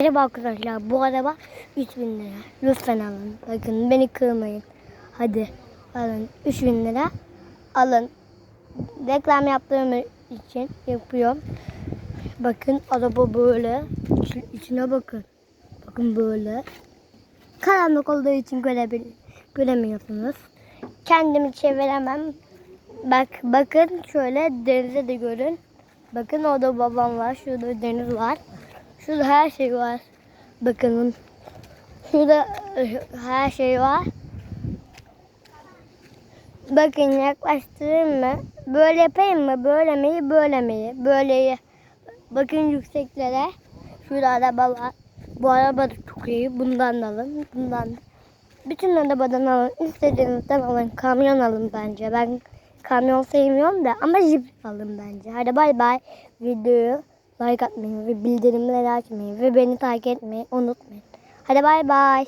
Merhaba arkadaşlar bu araba 3000 lira. Lütfen alın. Bakın beni kırmayın. Hadi alın 3000 lira. Alın. Reklam yaptığım için yapıyorum. Bakın araba böyle. İçi- içine bakın. Bakın böyle. Karanlık olduğu için görebil göremiyorsunuz. Kendimi çeviremem. Bak bakın şöyle denize de görün. Bakın orada babam var. Şurada deniz var. Şurada her şey var. Bakın. Şurada e, her şey var. Bakın yaklaştırayım mı? Böyle yapayım mı? Böyle mi? Böyle mi? Böyle. Bakın yükseklere. Şurada araba var. Bu araba da çok iyi. Bundan da alın. Bundan da. Bütün arabadan alın. İstediğinizden alın. Kamyon alın bence. Ben kamyon sevmiyorum da ama jip alın bence. Hadi bay bay. Videoyu like atmayı ve bildirimleri açmayı ve beni takip etmeyi unutmayın. Hadi bay bay.